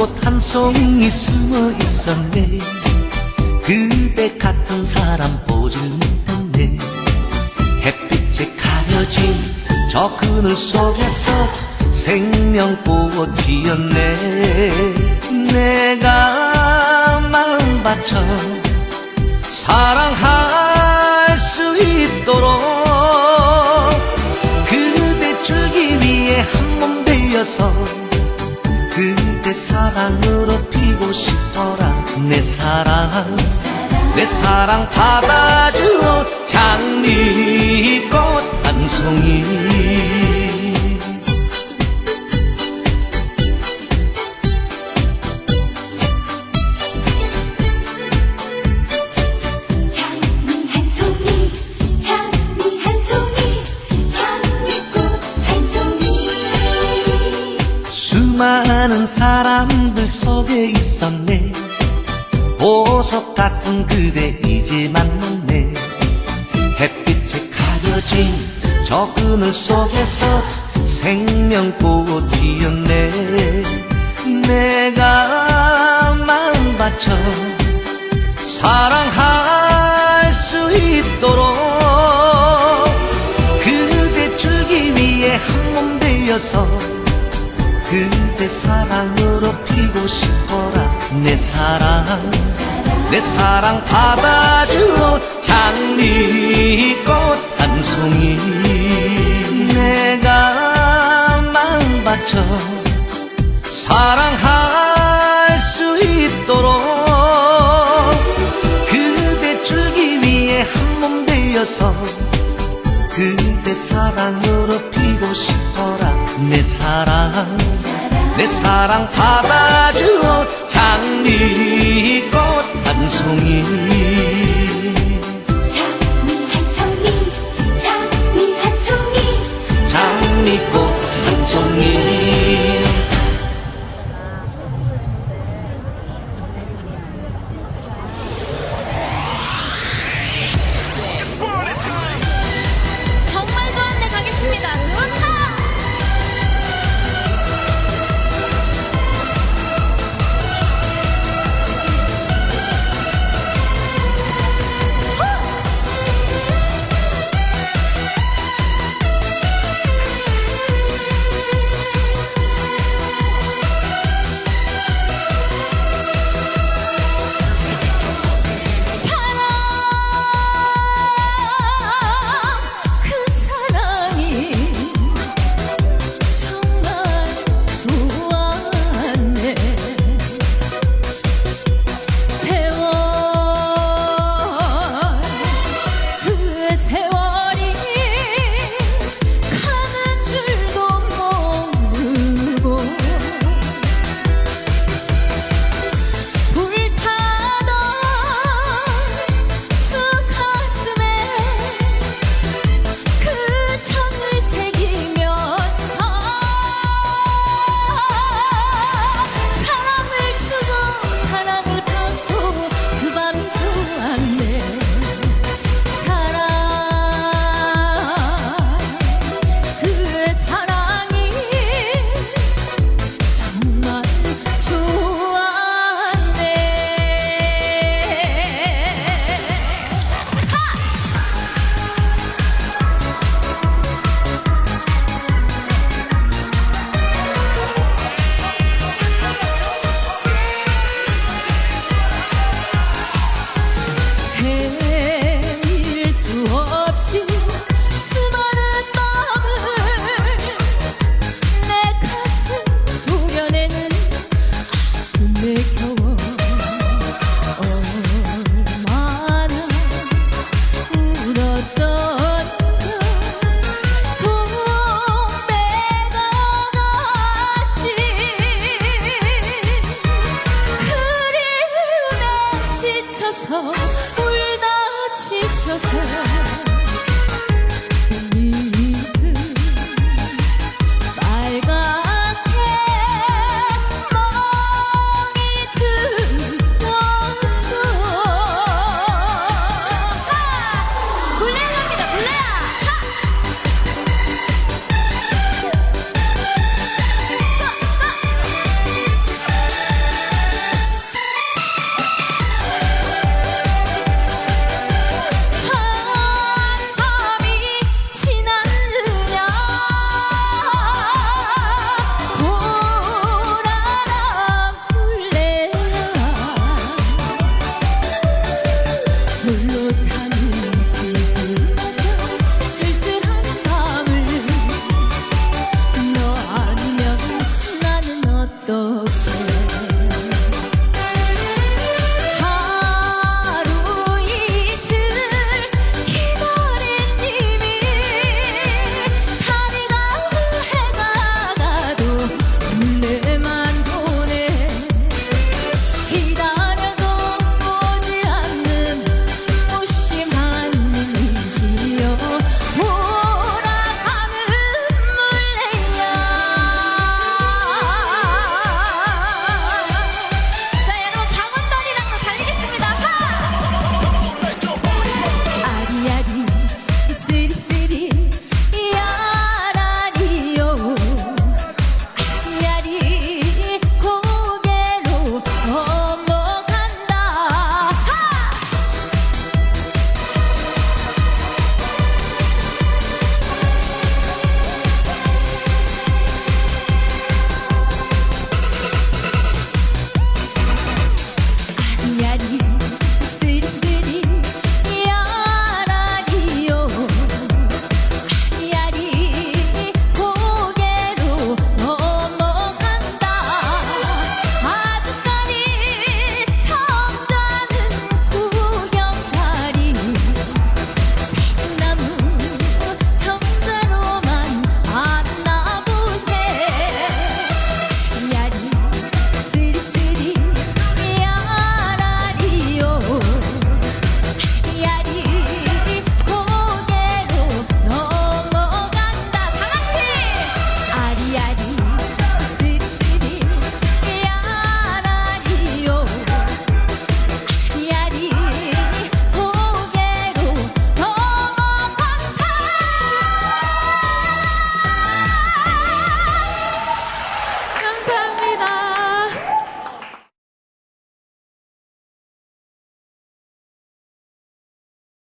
장미꽃 한 송이 숨어 있었네. 그대 같은 사람 보질 못했네. 햇빛에 가려진 저 그늘 속에서 생명꽃 피었네. 내가 마음 바쳐 사랑할 사랑. 내 사랑 받아줘 장미꽃 한 송이. 장미 한 송이 장미 한 송이 장미꽃 한 송이. 수많은 사람들 속에 있었네 보석 같은 그대 이제 만났네. 햇빛에 가려진 저 그늘 속에서 생명꽃 피었네. 내가 마음 바쳐 사랑할 수 있도록 그대 줄기 위에 한몸 되어서 그대 사랑으로 피고 싶어라. 내 사랑 내 사랑 받아줘 장미꽃 한 송이. 내가 마음 바쳐 사랑할 수 있도록 그대 줄기 위에 한 몸 되어서 그대 사랑으로 사랑 받아줘 장미꽃 한 송이. 장미 한 송이 장미 한 송이. 장미꽃 한 송이